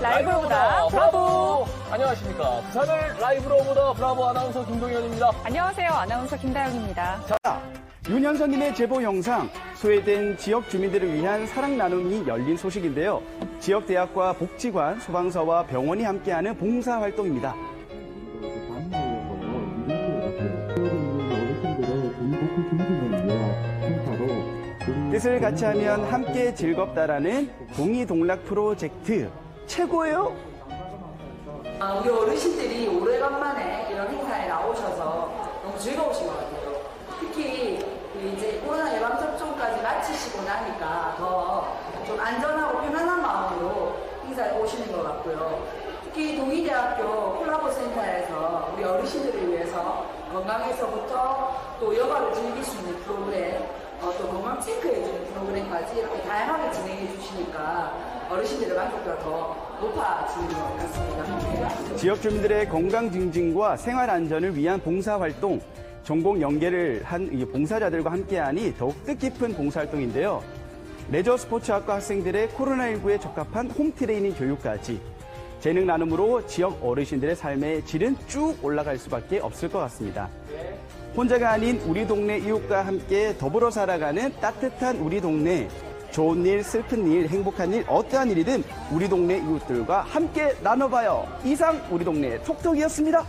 라이브로 보다 브라보. 안녕하십니까. 부산을 라이브로 보다 브라보 아나운서 김동현입니다. 안녕하세요. 아나운서 김다영입니다. 자, 윤현선님의 제보 영상, 소외된 지역 주민들을 위한 사랑 나눔이 열린 소식인데요. 지역 대학과 복지관, 소방서와 병원이 함께하는 봉사 활동입니다. 뜻을 같이 하면 함께 즐겁다라는 동이동락 프로젝트 최고예요. 아, 우리 어르신들이 오래간만에 이런 행사에 나오셔서 너무 즐거우신 것 같아요. 특히 그 이제 코로나 예방 접종까지 마치시고 나니까 더 좀 안전하고 편안한 마음으로 행사에 오시는 것 같고요. 특히 동의대학교 콜라보 센터에서 우리 어르신들을 위해서 건강에서부터 또 여가를 즐길 수 있는 프로그램, 어, 또 건강 체크해주는 프로그램 까지 이렇게 다양하게 진행해 주시니까 어르신들의 만족도가 더 높아지는 것 같습니다. 지역 주민들의 건강 증진과 생활 안전을 위한 봉사 활동, 전공 연계를 한이 봉사자들과 함께하니 더욱 뜻깊은 봉사 활동인데요. 레저 스포츠학과 학생들의 코로나19에 적합한 홈트레이닝 교육까지 재능 나눔으로 지역 어르신들의 삶의 질은 쭉 올라갈 수밖에 없을 것 같습니다. 혼자가 아닌 우리 동네 이웃과 함께 더불어 살아가는 따뜻한 우리 동네. 좋은 일, 슬픈 일, 행복한 일, 어떠한 일이든 우리 동네 이웃들과 함께 나눠봐요. 이상 우리 동네 톡톡이었습니다.